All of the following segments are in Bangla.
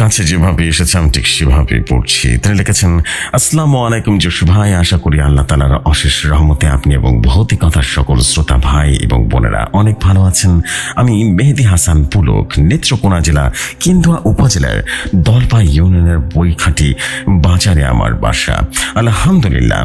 কাছে যেভাবে এসেছে, আমি ঠিক সেভাবে পড়ছি। তিনি লিখেছেন, আসসালামু আলাইকুম জসু ভাই, আশা করি আল্লাহ তালার অশেষ রহমতে আপনি এবং ভৌতিকতার সকল শ্রোতা ভাই এবং বোনেরা অনেক ভালো আছেন। আমি মেহেদি হাসান পুলক, নেত্রকোনা জেলা কিন্দুয়া উপজেলার দলপা ইউনিয়নের বইখাটি বাজারে আমার বাসা। আলহামদুলিল্লাহ,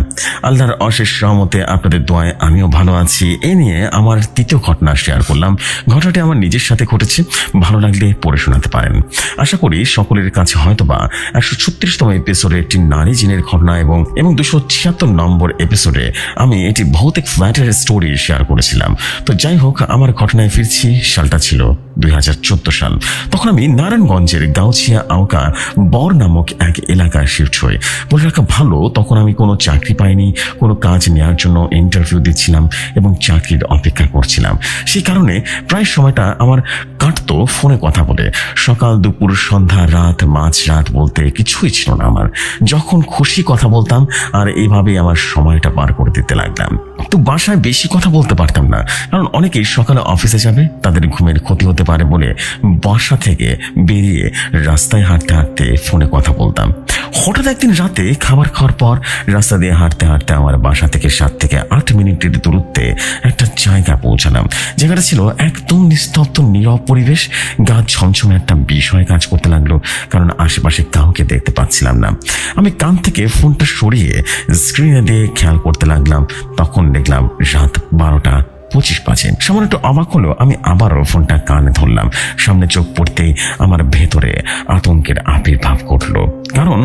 আল্লাহর অশেষ রহমতে আপনাদের দোয়ায় আমিও ভালো আছি। এ নিয়ে আমার তৃতীয় ঘটনা শেয়ার করলাম। ঘটনাটি আমার নিজের সাথে ঘটেছে। ভালো লাগলে পড়ে শোনাতে পারেন। আশা করি সকলের কাছে হয়তোবা একশো ছত্রিশতম এপিসোডে একটি নারী জিনের ঘটনা এবং এবং দুশো ছিয়াত্তর নম্বর এপিসোডে আমি এটি ভৌতিক ফ্ল্যাটের স্টোরি শেয়ার করেছিলাম। তো যাই হোক, আমার ঘটনায় ফিরছি, সালটা ছিল দুই হাজার চোদ্দ সাল। তখন আমি নারায়ণগঞ্জের গাউছিয়া আওকা বর নামক এক এলাকায় শিফট হই। বলে রাখা ভালো, তখন আমি কোনো চাকরি পাইনি, কোনো কাজ নেওয়ার জন্য ইন্টারভিউ দিচ্ছিলাম এবং চাকরির অপেক্ষা করছিলাম। সেই কারণে প্রায় সময়টা আমার কাটতো ফোনে কথা বলে। সকাল দুপুর সন্ধ্যা রাত, মাঝ রাত বলতে কিছুই ছিল না আমার। যখন খুশি কথা বলতাম আর এইভাবেই আমার সময়টা পার করে দিতে লাগলাম। তো বাসায় বেশি কথা বলতে পারতাম না। কারণ অনেকেই সকালে অফিসে যাবে, তাদের ঘুমের ক্ষতি হতে পারে বলে বাসা থেকে বেরিয়ে রাস্তায় হাঁটতে হাঁটতে ফোনে কথা বলতাম। হঠাৎ একদিন রাতে খাবার খাওয়ার পর রাস্তা দিয়ে হাঁটতে হাঁটতে আমার বাসা থেকে সাত থেকে আট মিনিটের দূরত্বে একটা জায়গা পৌঁছালাম। জায়গাটা ছিল একদম নিস্তব্ধ, নীরব পরিবেশ। গা ছমছমে একটা বিষয় কাজ করতে লাগল, কারণ আশেপাশে কাউকে দেখতে পাচ্ছিলাম না। আমি কান থেকে ফোনটা সরিয়ে স্ক্রিনে দিয়ে খেয়াল করতে লাগলাম। তখন দেখলাম রাত বারোটা পঁচিশ বাজে। সামান্য একটু অবাক হলো, আমি আবারও ফোনটা কানে ধরলাম। সামনে চোখ পড়তেই আমার ভেতরে আতঙ্কের আবির্ভাব ঘটলো। কারণ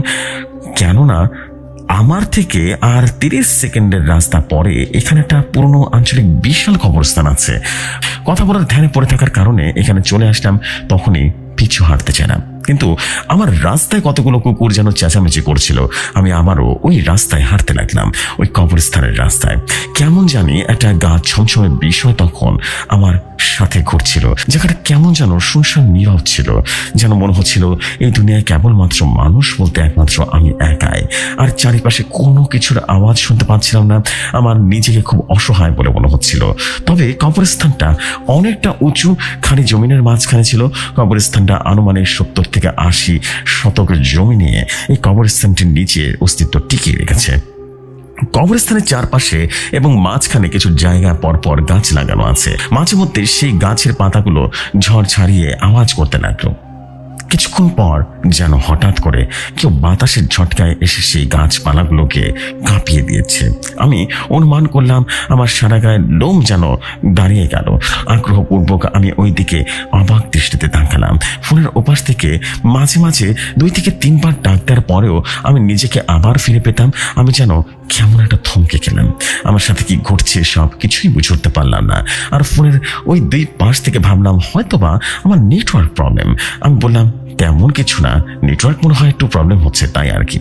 কেননা আমার থেকে আর তিরিশ সেকেন্ডের রাস্তা পরে এখানে একটা পুরনো আঞ্চলিক বিশাল কবরস্থান আছে। কথা বলার ধ্যানে পড়ে থাকার কারণে এখানে চলে আসলাম, তখনই পিছু হাঁটতে চাই না কিন্তু আমার রাস্তায় কতগুলো কুকুর যেন চেঁচামেচি করছিল। আমি আমারও ওই রাস্তায় হাঁটতে লাগলাম, ওই কবরস্থানের রাস্তায়। কেমন জানি একটা গা ছমছমে বিষয় তখন আমার সাথে ঘুরছিল। জায়গাটা কেমন যেন শুনশান নীরব ছিল। যেন মনে হচ্ছিল, এই দুনিয়ায় কেবলমাত্র মানুষ বলতে একমাত্র আমি একাই। আর চারিপাশে কোনো কিছুর আওয়াজ শুনতে পাচ্ছিলাম না। আমার নিজেকে খুব অসহায় বলে মনে হচ্ছিল। তবে কবরস্থানটা অনেকটা উঁচু, খালি জমিনের মাঝখানে ছিল। কবরস্থানটা আনুমানিক সত্তর থেকে আশি শতক জমি নিয়ে এই কবরস্থানটির নিচে অস্তিত্ব টিকিয়ে রেখেছে। কবরস্থানের চারপাশে এবং মাঝখানে কিছু জায়গা পরপর গাছ লাগানো আছে। মাঝে মধ্যে সেই গাছের পাতাগুলো ঝড় ছাড়িয়ে আওয়াজ করতে লাগল। কিছুক্ষণ পর যেন হঠাৎ করে কেউ বাতাসের ঝটকায় এসে সেই গাছপালাগুলোকে কাঁপিয়ে দিয়েছে। আমি অনুমান করলাম, আমার সারা গায়ে লোম যেন দাঁড়িয়ে গেল। আগ্রহপূর্বক আমি ওই দিকে অবাক দৃষ্টিতে তাকালাম। ফোনের ওপাশ থেকে মাঝে মাঝে দুই থেকে তিনবার ডাক দেওয়ার পরেও আমি নিজেকে আবার ফিরে পেতাম। আমি যেন কেমন একটা থমকে গেলাম। আমার সাথে কি ঘটছে সব কিছুই বুঝে উঠতে পারলাম না। আর ফোনের ওই দুই পাশ থেকে ভাবলাম হয়তো বা আমার নেটওয়ার্ক প্রবলেম। আমি বললাম, তেমন কিছু না, নেটওয়ার্ক মনে হয় একটু প্রবলেম হচ্ছে, তাই আর কি।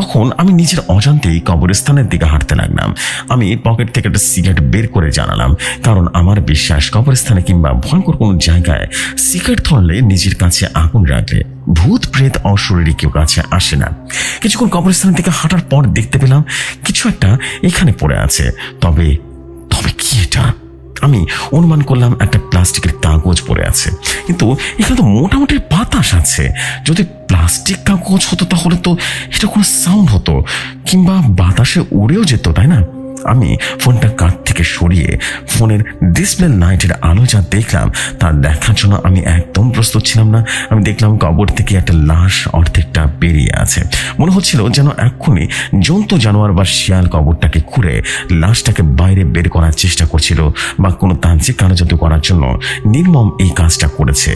তখন আমি নিজের অজান্তেই কবরস্থানের দিকে হাঁটতে লাগলাম। আমি পকেট থেকে একটা সিগারেট বের করে জানালাম, কারণ আমার বিশ্বাস কবরস্থানে কিংবা ভয়ঙ্কর কোনো জায়গায় সিগারেট ধরলে নিজের কাছে আগুন রাখলে ভূত প্রেত অশরীরী কেউ কাছে আসে না। কিছুক্ষণ কবরস্থানের দিকে হাঁটার পর দেখতে পেলাম, কিছু একটা এখানে পড়ে আছে। তবে তবে কি এটা? আমি অনুমান করলাম একটা প্লাস্টিকের কাগজ পড়ে আছে। কিন্তু এখানে তো মোটামুটি বাতাস আছে। যদি প্লাস্টিক কাগজ হতো তাহলে তো এটা কোনো সাউন্ড হতো, কিংবা বাতাসে উড়েও যেত, তাই না? আমি ফোনটা কাঁধ থেকে ফোনের ডিসপ্লে লাইটের আলো যা দেখলাম, তার দেখার জন্য আমি একদম প্রস্তুত ছিলাম না। আমি দেখলাম কবর থেকে একটা লাশ অর্ধেকটা বেরিয়ে আছে। মনে হচ্ছিল যেন এক্ষুনি জন্তু জানোয়ার বা শিয়াল কবরটাকে খুঁড়ে লাশটাকে বাইরে বের করার চেষ্টা করছিল বা কোনো তান্ত্রিক কারোজাদু করার জন্য নির্মম এই কাজটা করেছে।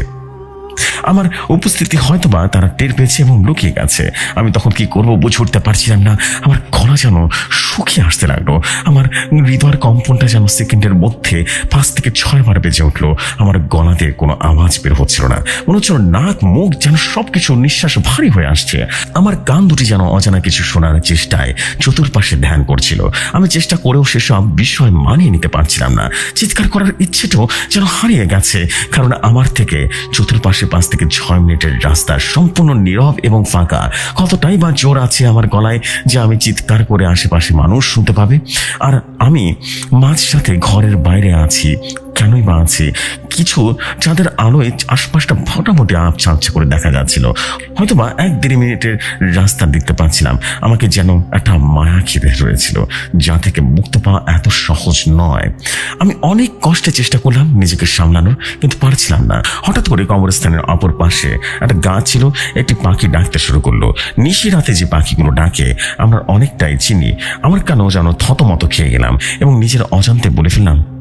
আমার উপস্থিতি হয়তো বা তারা টের পেয়েছে এবং লুকিয়ে গেছে। আমি তখন কি করব বুঝে উঠতে পারছিলাম না। আমার গলা যেন শুকিয়ে আসতে লাগল। আমার হৃদয়ের কম্পনটা যেন সেকেন্ডের মধ্যে পাঁচ থেকে ছয় বার বেজে উঠল। আমার গলাতে কোনো আওয়াজ বের হচ্ছিল না। মনে হচ্ছিল নাক, মুখ যেন সবকিছু নিঃশ্বাস ভারী হয়ে আসছে। আমার কান দুটি যেন অজানা কিছু শোনার চেষ্টায় চতুর্পাশে ধ্যান করছিল। আমি চেষ্টা করেও সেসব বিষয় মানিয়ে নিতে পারছিলাম না। চিৎকার করার ইচ্ছেটাও যেন হারিয়ে গেছে। কারণ আমার থেকে চতুর্পাশে পাঁচ থেকে ছয় মিনিটের রাস্তা সম্পূর্ণ নীরব এবং ফাঁকা। কতটাই বা জোর আছে আমার গলায় যে আমি চিৎকার করে আশেপাশে মানুষ শুনতে পাবে? আর আমি মাঝ সাথে ঘরের বাইরে আছি। কেনই বা আছি কিছু যাদের আলোয় আশপাশটা মোটামুটি আবছা আবছা করে দেখা যাচ্ছিল। হয়তোবা এক দেড় মিনিটের রাস্তা দেখতে পাচ্ছিলাম। আমাকে যেন একটা মায়া ঘিরে রয়েছিল, যা থেকে মুক্ত পাওয়া এত সহজ নয়। আমি অনেক কষ্টে চেষ্টা করলাম নিজেকে সামলানোর, কিন্তু পারছিলাম না। হঠাৎ করে কবরস্থানের অপর পাশে একটা গাছ ছিল, একটি পাখি ডাকতে শুরু করল। নিশি রাতে যে পাখিগুলো ডাকে, আমরা অনেকটাই চিনি। আমার কেন যেন থতমত খেয়ে গেলাম এবং নিজের অজান্তে বলে ফেললাম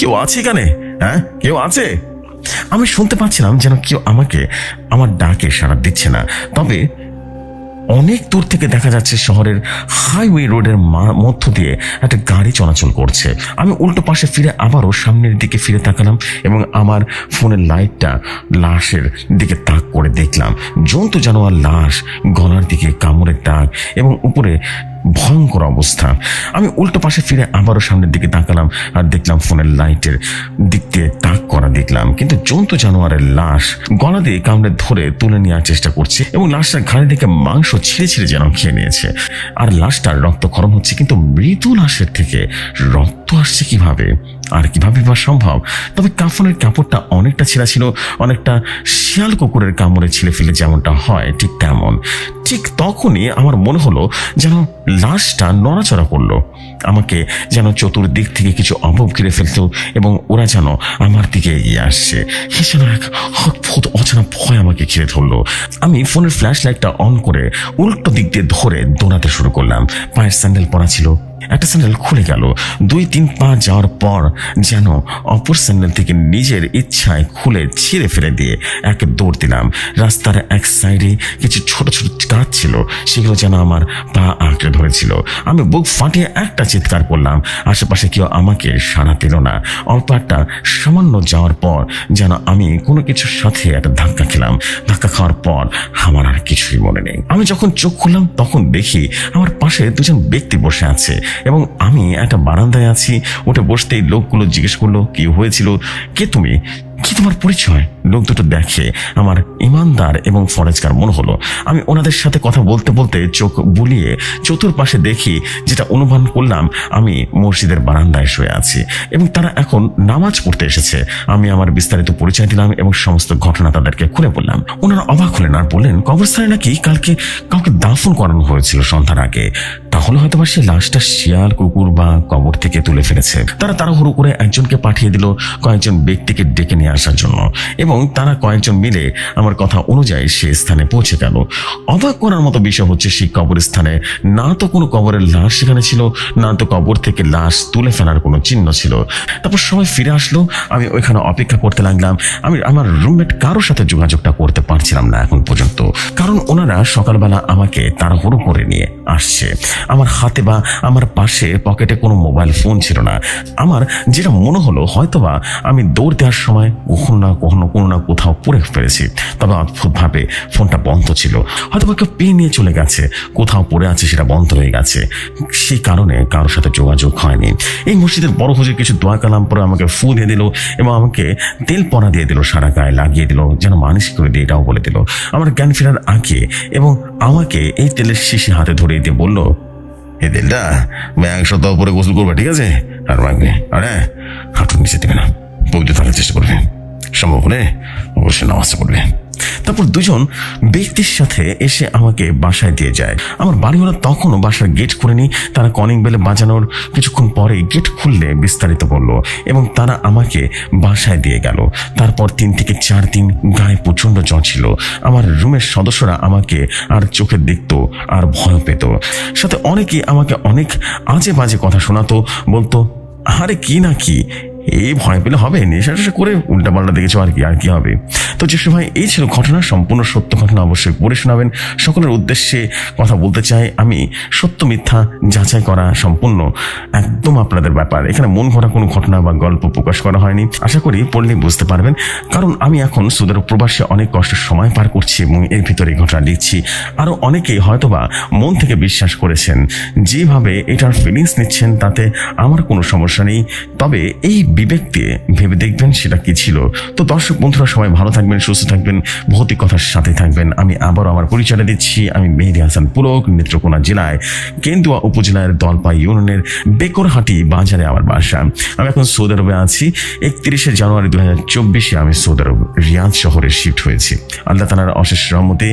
কেউ আছে এখানে? হ্যাঁ? কেউ আছে? আমি শুনতে পাচ্ছিলাম যেন কেউ আমাকে আমার ডাকে সাড়া দিচ্ছে না। তবে অনেক দূর থেকে দেখা যাচ্ছে শহরের হাইওয়ে রোডের মধ্য দিয়ে একটা গাড়ি চলাচল করছে। আমি উল্টো পাশে ফিরে আবারও সামনের দিকে ফিরে তাকালাম এবং আমার ফোনের লাইটটা লাশের দিকে তাক করে দেখলাম। জন্তু জানোয়ার লাশ, গলার দিকে কামড়ের দাগ এবং উপরে ভয়ঙ্কর অবস্থা। আমি উল্টো পাশে ফিরে আবারও সামনের দিকে তাকালাম আর দেখলাম ফোনের লাইটের দিক দিয়ে তাক করা দেখলাম। কিন্তু জন্তু জানোয়ারের লাশ গলা দিয়ে কামড়ে ধরে তুলে নেওয়ার চেষ্টা করছে এবং লাশটা ঘাড়ে দিকে মাংস ছিঁড়ে ছিঁড়ে যেন খেয়ে নিয়েছে। আর লাশটার রক্তক্ষরণ হচ্ছে, কিন্তু মৃদু লাশের থেকে রক্ত আসছে কীভাবে? আর কীভাবে বা সম্ভব? তবে কাফনের কাপড়টা অনেকটা ছেঁড়া ছিল, অনেকটা শিয়াল কুকুরের কামড়ে ছিলে ফেলে যেমনটা হয়, ঠিক তেমন। ঠিক তখনই আমার মনে হলো যেন লাশটা নড়াচড়া করল। আমাকে যেন চতুর্দিক থেকে কিছু অভাব ঘিরে ফেলতো এবং ওরা যেন আমার দিকে এগিয়ে আসছে। যেন এক অদ্ভুত অজানা ভয় আমাকে ঘিরে ধরলো। আমি ফোনের ফ্ল্যাশ লাইটটা অন করে উল্টো দিক দিয়ে ধরে দৌড়াতে শুরু করলাম। পায়ের স্যান্ডেল পরা ছিল একটা স্যান্ডেল খুলে গেল। দুই, তিন পা যাওয়ার পর যেন অপর স্যান্ডেল থেকে নিজের ইচ্ছায় খুলে ছিঁড়ে ফেলে দিয়ে এক দৌড় দিলাম। রাস্তার এক সাইডে কিছু ছোট ছোট গাছ ছিল, সেগুলো যেন আমার পা আঁকড়ে ধরেছিল। আমি বুক ফাটিয়ে একটা চিৎকার করলাম, আশেপাশে কেউ আমাকে সাড়া দিল না। অল্প একটা সামান্য যাওয়ার পর যেন আমি কোনো কিছুর সাথে একটা ধাক্কা খেলাম। ধাক্কা খাওয়ার পর আমার আর কিছুই মনে নেই। আমি যখন চোখ খুললাম, তখন দেখি আমার পাশে দুজন ব্যক্তি বসে আছে। এবং আমি একটা বারান্দায় আছি, উঠে বসতেই লোকগুলো জিজ্ঞেস করল, কি হয়েছিল? কে তুমি? কি তোমার পরিচয়? লোক দুটো দেখে আমার ইমানদার এবং ফরেজকার মনে হলো। আমি ওনাদের সাথে কথা বলতে বলতে চোখ বুলিয়ে চতুর্পাশে দেখি যেটা অনুমান করলাম, আমি মসজিদের বারান্দায় শুয়ে আছি এবং তারা এখন নামাজ পড়তে এসেছে। আমি আমার বিস্তারিত পরিচয় দিলাম এবং সমস্ত ঘটনা তাদেরকে খুলে বললাম। ওনারা অবাক হলেন আর বললেন, কবরস্থানে নাকি কালকে কাউকে দাফন করানো হয়েছিল সন্ধ্যার আগে? তাহলে হয়তো সে লাশটা শিয়াল, কুকুর বা কবর থেকে তুলে ফেলেছে। তারা তাড়াহুড়ো করে একজনকে পাঠিয়ে দিল কয়েকজন ব্যক্তিকে ডেকে নিয়ে আসার জন্য। এবং তারা কয়েকজন মিলে আমার কথা অনুযায়ী সে স্থানে পৌঁছে গেল। অবাক করার মতো বিষয় হচ্ছে সেই কবরস্থানে। না তো কোনো কবরের লাশ সেখানে ছিল, না তো কবর থেকে লাশ তুলে ফেলার কোনো চিহ্ন ছিল। তারপর সবাই ফিরে আসলো। আমি ওইখানে অপেক্ষা করতে লাগলাম। আমি আমার রুমমেট কারোর সাথে যোগাযোগটা করতে পারছিলাম না এখন পর্যন্ত। কারণ ওনারা সকালবেলা আমাকে তাড়াহুড়ো করে নিয়ে আসছে। আমার হাতে বা আমার পাশে পকেটে কোনো মোবাইল ফোন ছিল না। আমার যেটা মনে হলো, হয়তোবা আমি দৌড় দেওয়ার সময় কখনো না কখনো কোনো না কোথাও পড়ে ফেলেছি। তবে অদ্ভুতভাবে ফোনটা বন্ধ ছিল। হয়তোবা কেউ পেয়ে নিয়ে চলে গেছে, কোথাও পড়ে আছে সেটা বন্ধ হয়ে গেছে। সেই কারণে কারোর সাথে যোগাযোগ হয়নি। এই মসজিদের বড় হুজুর কিছু দোয়া কালাম পরে আমাকে ফু দিয়ে দিল এবং আমাকে তেল পরা দিয়ে দিল, সারা গায়ে লাগিয়ে দিল, যেন মানিস করে দিয়ে এটাও বলে দিল। আমার জ্ঞান ফেরার আগে এবং আমাকে এই তেলের শিশি হাতে ধরে দিয়ে বলল এই তেলটা এক সপ্তাহ পরে গোসল করবে, ঠিক আছে? আর মাগবে হ্যাঁ হাঁটুর নিচে দেবে না পবিত্র থাকার চেষ্টা করবে। সম্ভব হলে অবশ্যই নামাজটা পড়বে। তারপর দুজন ব্যক্তির সাথে এসে আমাকে বাসায় দিয়ে যায়। আমার বাড়িওয়ালা তখনও বাসার গেট খুলেনি। তারা কলিং বেলে বাজানোর কিছুক্ষণ পরে গেট খুললে বিস্তারিত বলল এবং তারা আমাকে বাসায় দিয়ে গেল। তারপর তিন থেকে চার দিন গায়ে প্রচণ্ড জ্বর ছিল। আমার রুমের সদস্যরা আমাকে আর চোখে দেখত আর ভয় পেত। সাথে অনেকেই আমাকে অনেক আজে বাজে কথা শোনাতো, বলতো, আরে কি না কি? এই ভয় পেলে হবে? নেশা টেশা করে উল্টা পাল্টা দেখেছ আর কি আর কি হবে? তো যে ভাই, এই ছিল ঘটনা, সম্পূর্ণ সত্য ঘটনা অবশ্যই পড়ে শোনাবেন। সকলের উদ্দেশ্যে কথা বলতে চাই আমি, সত্য মিথ্যা যাচাই করা সম্পূর্ণ একদম আপনাদের ব্যাপার। এখানে মন ঘটা কোনো ঘটনা বা গল্প প্রকাশ করা হয়নি। আশা করি পড়লে বুঝতে পারবেন। কারণ আমি এখন সুদের প্রবাসে অনেক কষ্টের সময় পার করছি এবং এর ভিতরে ঘটনা লিখছি। আরও অনেকেই হয়তোবা মন থেকে বিশ্বাস করেছেন। যেভাবে এটার ফিলিংস নিচ্ছেন, তাতে আমার কোনো সমস্যা নেই। তবে এই বিবেক দিয়ে ভেবে দেখবেন সেটা কি ছিল। তো দর্শক বন্ধুরা, সবাই ভালো থাকবেন, সুস্থ থাকবেন, ভৌতিক কথার সাথে থাকবেন। আমি আবারও আমার পরিচয় দিচ্ছি, আমি মেহেদি হাসান পুরক, নেত্রকোনা জেলায়, কেন্দুয়া উপজেলার দলপা ইউনিয়নের বেকরহাটি বাজারে আমার বাসা। আমি এখন সৌদি আরবে আছি। একত্রিশে জানুয়ারি দু হাজার চব্বিশে আমি সৌদি আরব রিয়াদ শহরে শিফট হয়েছি। আল্লাহ তালার অশেষ রহমতে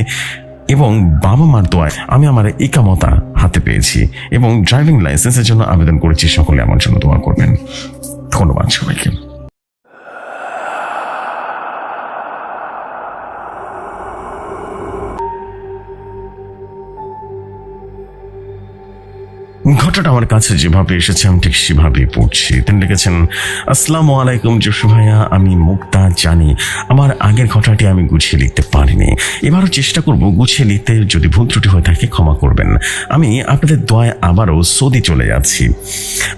এবং বাবা মার দোয়ায় আমি আমার একামতা হাতে পেয়েছি এবং ড্রাইভিং লাইসেন্সের জন্য আবেদন করেছি। সকলে আমার জন্য দোয়া করবেন। ধন্যবাদ সবাইকে। ঘটনাটা আমার কাছে যেভাবে এসেছে, আমি ঠিক সেভাবেই পড়ছি। তিনি লিখেছেন, আসসালামু আলাইকুম জসু ভাইয়া, আমি মুক্তা জানি। আমার আগের ঘটনাটি আমি গুছিয়ে লিখতে পারিনি। এবারও চেষ্টা করব গুছিয়ে লিখতে, যদি ভুল ত্রুটি হয়ে থাকে ক্ষমা করবেন। আমি আপনাদের দোয়ায় আবারও সৌদি চলে যাচ্ছি।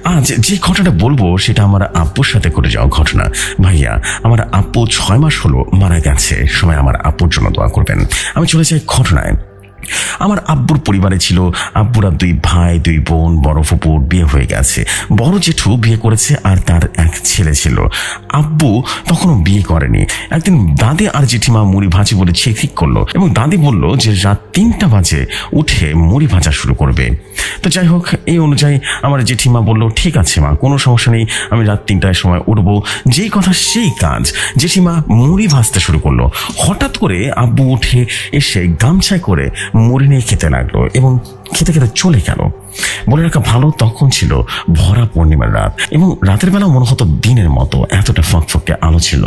আজ যে ঘটনাটা বলব, সেটা আমার আব্বুর সাথে করে যাওয়া ঘটনা। ভাইয়া, আমার আব্বু ছয় মাস হলো মারা গেছে। সময় আমার আব্বুর জন্য দোয়া করবেন। আমি চলে যাই ঘটনায়। আমার আব্বুর পরিবারে ছিল, আব্বুরা দুই ভাই, দুই বোন, বড় ফুপুর বিয়ে হয়ে গেছে। বড় জেঠু বিয়ে করেছে আর তার এক ছেলে ছিল। আব্বু তখনও বিয়ে করেনি। একদিন দাদি আর জেঠিমা মুড়ি ভাজি বলে সে ঠিক করল এবং দাদি বলল যে রাত তিনটা বাজে উঠে মুড়ি ভাজা শুরু করবে। তো যাই হোক, এই অনুযায়ী আমার জেঠিমা বলল, ঠিক আছে মা, কোনো সমস্যা নেই, আমি রাত তিনটার সময় উঠবো। যেই কথা সেই কাজ জেঠিমা মুড়ি ভাজতে শুরু করল। হঠাৎ করে আব্বু উঠে এসে গামছায় করে মুড়ি নিয়ে খেতে লাগল এবং খেতে খেতে চলে গেল। বলে রাখা ভালো তখন ছিল ভরা পূর্ণিমার রাত এবং রাতের বেলা মনে হতো দিনের মতো এতটা ফক ফকফকে আলো ছিল।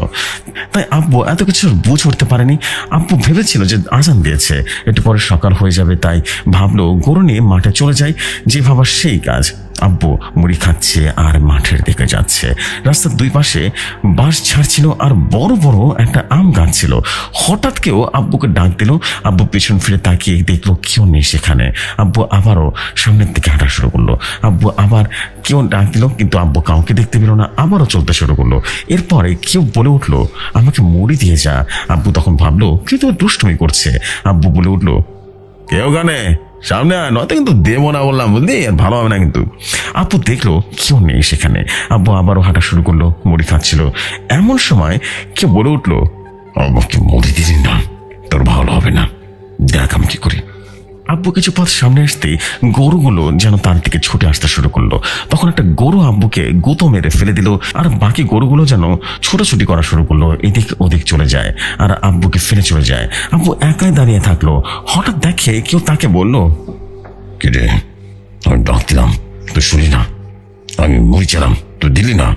তাই আব্বু এত কিছু বুঝ উঠতে পারেনি। আব্বু ভেবেছিল যে আজান দিয়েছে, একটু পরে সকাল হয়ে যাবে, তাই ভাবলো গরু নিয়ে মাঠে চলে যায় যে ভাবার সেই কাজ। আব্বু মুড়ি খাচ্ছে আর মাঠের দিকে যাচ্ছে। রাস্তার দুই পাশে বাঁশ ছাড়ছিল আর বড় বড় একটা আম গাছ ছিল। হঠাৎ কেউ আব্বুকে ডাক দিল। আব্বু পিছন ফিরে তাকিয়ে দেখল কেউ নেই সেখানে। আব্বু আবারও সামনের দিকে হাঁটা শুরু করল। আব্বু আবার কেউ ডাক দিল, কিন্তু আব্বু কাউকে দেখতে পেল না, আবারও চলতে শুরু করল। এরপরে কেউ বলে উঠল, আমাকে মুড়ি দিয়ে যা। আব্বু তখন ভাবলো কেউ তো দুষ্টুমি করছে? আব্বু বলে উঠল কেউ গানে সামনে আয়, নয়তো কিন্তু দেবো না বললাম, বুঝলি? আর ভালো হবে না কিন্তু। আব্বু দেখল, কেউ নেই সেখানে। আব্বু আবারও হাঁটা শুরু করল, মুড়ি খাচ্ছিল। এমন সময় কেউ বলে উঠল, আমাকে মুড়ি দিলি না, তোর ভালো হবে না। দেখ আমি কি করি। আব্বু কিছু পথ সামনে আসতেই গরুগুলো যেন তার দিকে ছুটে আসতে শুরু করল। তখন একটা গরু আব্বুকে গুঁতো মেরে ফেলে দিল আর বাকি গরুগুলো যেন ছোটাছুটি করা শুরু করল, এদিক ওদিক চলে যায় আর আব্বুকে ফেলে চলে যায়। আব্বু একাই দাঁড়িয়ে থাকল। হঠাৎ দেখে কেউ তাকে বলল কি রে আমি ডাক দিলাম, তুই শুনি না? আমি মুড়ি চালাম তুই দিলি না?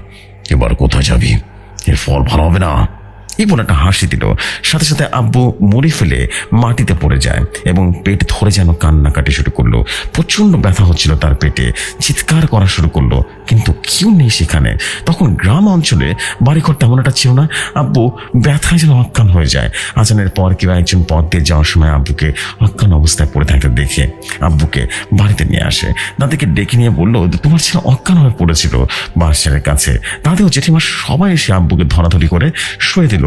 এবার কোথায় যাবি? এর ফল ভালো হবে না? বলে একটা হাসি দিল। সাথে সাথে আব্বু মুড়ি ফেলে মাটিতে পড়ে যায় এবং পেট ধরে যেন কান্নাকাটি শুরু করল। প্রচণ্ড ব্যথা হচ্ছিল তার পেটে। চিৎকার করা শুরু করল, কিন্তু কেউ নেই সেখানে। তখন গ্রাম অঞ্চলে বাড়িঘর তেমন একটা ছিল না। আব্বু ব্যথায় যেন অজ্ঞান হয়ে যায়। আজানের পর কেউ একজন পথ দিয়ে যাওয়ার সময় আব্বুকে অজ্ঞান অবস্থায় পড়ে থাকতে দেখে আব্বুকে বাড়িতে নিয়ে আসে। দাদিকে ডেকে নিয়ে বলল, তোমার ছেলে অজ্ঞান হয়ে পড়েছিল বাসারের কাছে। দাদি ও জেঠিমা সবাই এসে আব্বুকে ধরাধরি করে শুয়ে দিল।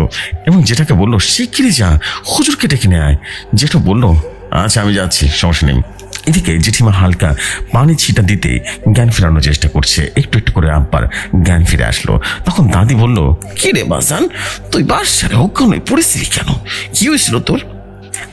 এবং যেটাকে বলল, শিগগিরই যা, হুজুরকে ডেকে নিয়ে আয়। জেঠু বলল আচ্ছা আমি যাচ্ছি, সমস্যা নেই। এদিকে জেঠিমা হালকা পানি ছিটা দিতে জ্ঞান ফেরানোর চেষ্টা করছে। একটু একটু করে আব্বার জ্ঞান ফিরে আসলো। তখন দাদি বলল, কি রে বাসান তুই বাসারে অজ্ঞান হয়ে পড়েছিলি কেন? কি হয়েছিল তোর?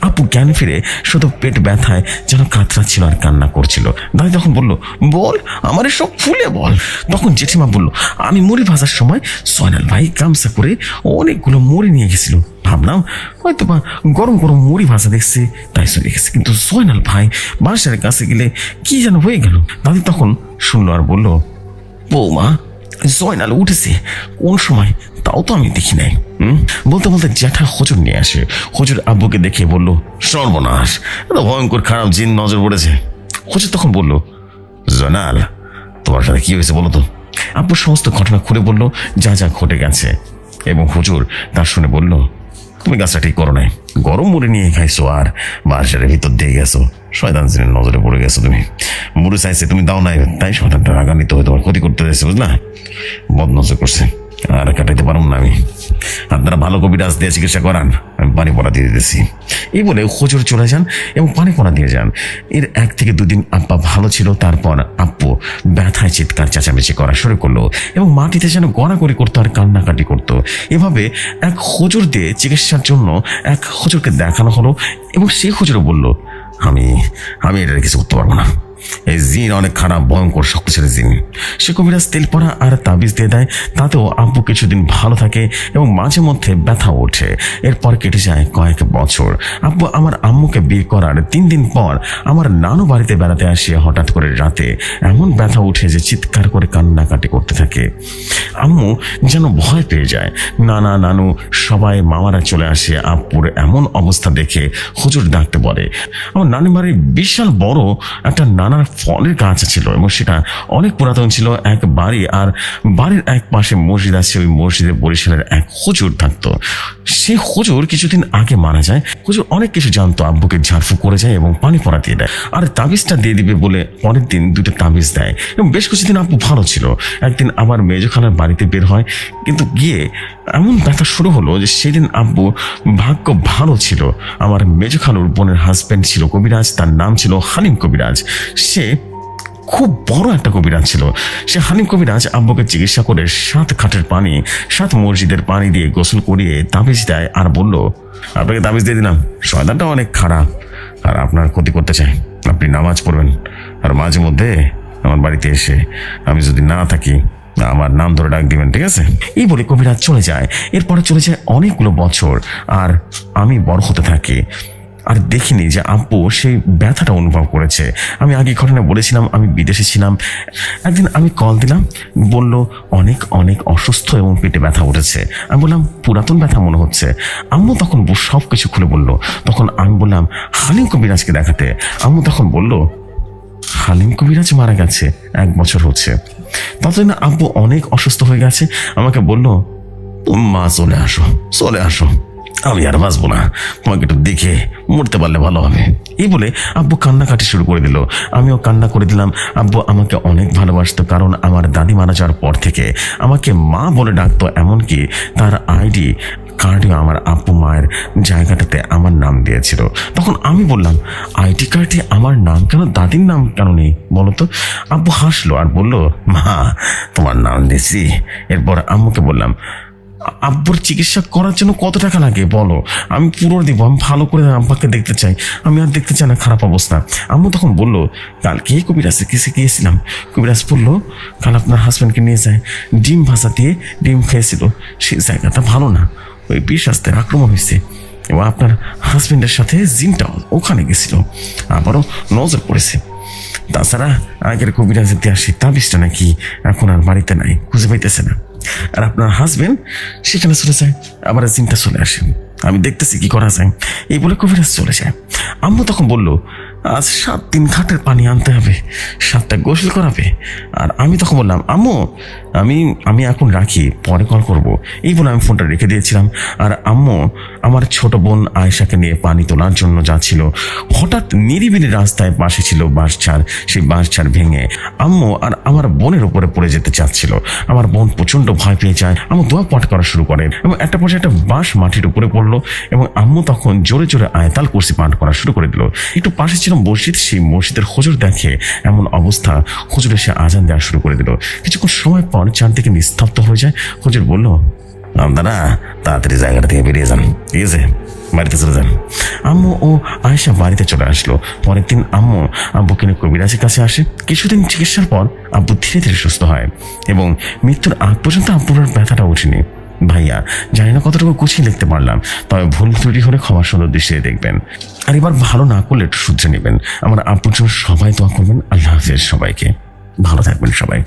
আপু জ্ঞান ফিরে শুধু পেট ব্যথায় যেন কাতরাচ্ছিল আর কান্না করছিল। দাদি তখন বলল, বল, আমার সব ফুলে বল। তখন জেঠিমা বলল, আমি মুড়ি ভাজার সময় সয়নাল ভাই গামছা করে অনেকগুলো মুড়ি নিয়ে গেছিল। ভাবলাম হয়তো বা গরম গরম মুড়ি ভাজা দেখছে, তাই চলে গেছে কিন্তু সয়নাল ভাই বাসার কাছে গেলে কি যেন হয়ে গেল? দাদি তখন শুনলো আর বলল, বৌমা জয়নাল উঠেছে, কোন সময় তাও তো আমি দেখি নাই? বলতে বলতে জ্যাঠা হজুর নিয়ে আসে। হজুর আব্বুকে দেখে বলল, সর্বনাশ, এত ভয়ঙ্কর খারাপ জিন নজর পড়েছে। হজুর তখন বলল জয়নাল তোমার সাথে কি হয়েছে বলো তো? আব্বু সমস্ত ঘটনা খুলে বলল, যা যা ঘটে গেছে। এবং হুজুর তার শুনে বলল, তুমি গাছটা ঠিক করো নাই। গরম মুড়ি নিয়ে খাইছো আর বাসারের ভিতর দিয়ে গেছো। শয়তান সিনের নজরে পড়ে গেছো তুমি। মুড়ি চাইছে, তুমি দাও নাই, তাই শয়তানটা রাগান্বিত হয়ে তোমার ক্ষতি করতে চাইছে, বুঝলা? বদ নজর করছে। আর কাটাইতে পারব না আমি। আপনারা ভালো কবি কবিরাজ দিয়ে চিকিৎসা করান, আমি পানি পড়া দিয়ে দিতেছি। এই বলে খোঁজর চলে যান এবং পানি পড়া দিয়ে যান। এর এক থেকে দুদিন আব্বা ভালো ছিল, তারপর আব্বু ব্যথায় চিৎকার চেঁচামেচি করা শুরু করল এবং মাটিতে যেন গড়া গড়াগড়ি করতো আর কান্নাকাটি করতো। এভাবে এক খোঁজর দিয়ে চিকিৎসার জন্য এক খোঁজরকে দেখানো হলো এবং সেই হুজুরও বলল আমি আমি এটা কিছু করতে পারব না। এই জিন অনেক খারাপ, ভয়ঙ্কর, শক্তিশালী জিন। সে কবিরাজ তেল পড়া আর তাবিজ দিয়ে দেয়, তাতেও আব্বু কিছুদিন ভালো থাকে এবং মাঝে মধ্যে ব্যথা ওঠে। এরপর কেটে যায় কয়েক বছর। আব্বু আমার আম্মুকে বিয়ে করার তিন দিন পর আমার নানু বাড়িতে বেড়াতে আসে হঠাৎ করে রাতে। এমন ব্যথা উঠে যে চিৎকার করে কান্নাকাটি করতে থাকে। আম্মু যেন ভয় পেয়ে যায়। নানা, নানু, সবাই মামারা চলে আসে আব্বুর এমন অবস্থা দেখে হুজুর ডাকতে বলে। আমার নানি বাড়ির বিশাল বড় একটা নানার ফলের গাছ ছিল এবং সেটা অনেক পুরাতন ছিল, এক বাড়ি, আর বাড়ির এক পাশে মসজিদ আছে, ওই মসজিদে বরিশালের এক হুজুর থাকতো। সে হুজুর কিছুদিন আগে মারা যায়। হুজুর অনেক কিছু জানতো, আব্বুকে ঝাড়ফুঁক করে যায় এবং পানি পড়া দিয়ে দেয়। আর তাবিজটা দিয়ে দিবে বলে পরের দিন দুটো তাবিজ দেয়। এবং বেশ কিছুদিন আব্বু ভালো ছিল। একদিন আমার মেজো খালার বাড়িতে বের হয়। কিন্তু গিয়ে এমন ব্যথা শুরু হলো যে সেদিন আব্বু ভাগ্য ভালো ছিল। আমার মেজো খালুর বোনের হাজব্যান্ড ছিল কবিরাজ, তার নাম ছিল হালিম কবিরাজ। সে খুব বড় একটা কবিরাজ ছিল। সে হালিম কবিরাজ আব্বুকে চিকিৎসা করে সাত খাটের পানি, সাত মসজিদের পানি দিয়ে গোসল করিয়ে তাবিজ দেয় আর বলল, আপনাকে তাবিজ দিয়ে দিলাম। শয়তানটা অনেক খারাপ। আর আপনার ক্ষতি করতে চায় আপনি নামাজ পড়বেন। আর মাঝে মধ্যে আমার বাড়িতে এসে আমি যদি না থাকি, আমার নাম ধরে ডাক দিবেন, ঠিক আছে? এই বলে কবিরাজ চলে যায়। এরপরে চলে যায় অনেকগুলো বছর। আর আমি বড় হতে থাকি। আর দেখিনি যে আব্বু সেই ব্যথাটা অনুভব করেছে। আমি আগে ঘটনা বলেছিলাম, আমি বিদেশে ছিলাম। একদিন আমি কল দিলাম, বলল, অনেক অনেক অসুস্থ এবং পেটে ব্যথা উঠেছে। আমি বললাম, পুরাতন ব্যথা মনে হচ্ছে। আম্মু তখন সব কিছু খুলে বলল। তখন আমি বললাম, হালিম কবিরাজকে দেখাতে। আম্মু তখন বলল, হালিম কবিরাজ মারা গেছে, এক বছর হচ্ছে। ততদিন আব্বু অনেক অসুস্থ হয়ে গেছে। আমাকে বলল মা চলে আসো চলে আসো। আমি আর বাঁচবো না। তোমাকে একটু দেখে মরতে পারলে ভালো হবে। এই বলে আব্বু কান্নাকাটি শুরু করে দিল। আমিও কান্না করে দিলাম। আব্বু আমাকে অনেক ভালোবাসতো, কারণ আমার দাদি মারা যাওয়ার পর থেকে আমাকে মা বলে ডাকতো, এমনকি তার আইডি কার্ডে আমার আব্বু মায়ের জায়গাটাতে আমার নাম দিয়েছিল। তখন আমি বললাম, আইডি কার্ডে আমার নাম কেন, দাদির নাম কেন নেই? বলো তো। আব্বু হাসলো আর বলল, মা, তোমার নাম দিয়েছি। এরপর আম্মুকে বললাম আব্বুর চিকিৎসা করার জন্য কত টাকা লাগে, বলো? আমি পুরো দিব আমি ভালো করে আব্বাকে দেখতে চাই। আমি আর দেখতে চাই না, খারাপ অবস্থা। আম্মু তখন বলল, কালকে কবিরাজের কাছে গিয়েছিলাম। কবিরাজ বলল, কাল আপনার হাজব্যান্ডকে নিয়ে যায়। ডিম ভাজা দিয়ে ডিম খেয়েছিল। সেই জায়গাটা ভালো না। ওই আস্তে আক্রমণ হয়েছে। এবং আপনার হাজব্যান্ডের সাথে জিমটা ওখানে গেছিল। আবারও নজর পড়েছে। তাছাড়া আগের কবিরাজের দেওয়া সেই তাবিজটা নাকি এখন আর বাড়িতে নাই, খুঁজে পাইতেছে না। আর আপনার হাজবেন্ড সেখানে চলে যায়। আবার চিন্তা চলে আসে। আমি দেখতেছি কি করা যায়। এই বলে কবিরাজ চলে যায়। আম্মু তখন বলল, আজ সাত দিন ঘাটের পানি আনতে হবে। সাতটা গোসল করাবে। আর আমি তখন বললাম, আম্মু, আমি আমি এখন রাখি, পরে কল করব। এই বলে আমি ফোনটা রেখে দিয়েছিলাম। আর আম্মু, আমার ছোট বোন আয়েশাকে নিয়ে পানি তোলার জন্য যাচ্ছিল হঠাৎ নিরিবিলি রাস্তায় পাশে ছিল বাঁশঝাড় সেই বাঁশঝাড় ভেঙে আম্মু আর আমার বোনের উপরে পড়ে যেতে চাচ্ছিল। আমার বোন প্রচণ্ড ভয় পেয়ে যায়। আমার দোয়া পাঠ করা শুরু করে এবং একটা পর্যায়ে একটা বাঁশ মাটির উপরে পড়ল এবং আম্মু তখন জোরে জোরে আয়তাল কুরসি পাঠ করা শুরু করে দিল। একটু পাশে ছিল মসজিদ, সেই মসজিদের হুজুর দেখে এমন অবস্থা হুজুর এসে আজান দেওয়া শুরু করে দিল। কিছুক্ষণ সময় পর চারদিকে নিস্তব্ধ হয়ে যায়। হুজুর বলল আপনারা তাড়াতাড়ি জায়গাটা থেকে বেরিয়ে যান। ঠিক আছে? বাড়িতে চলে যান। আম্মু ও আয়েশা বাড়িতে চলে আসলো। পরের দিন আম্মু আব্বুকে নিয়ে কবিরাজের কাছে আসে। কিছুদিন চিকিৎসার পর আব্বু ধীরে ধীরে সুস্থ হয় এবং মৃত্যুর আগ পর্যন্ত আব্বুর ব্যথাটা ওঠেনি। ভাইয়া, জানি না কতটুকু গুছিয়ে লিখতে পারলাম, তবে ভুল ত্রুটি হলে ক্ষমা সুন্দর দৃষ্টিতে দেখবেন। আর এবার ভালো না করলে একটু শুধরে নেবেন। আমার জন্য সবাই দোয়া করবেন। আল্লাহ হাফেজ সবাইকে। ভালো থাকবেন সবাই।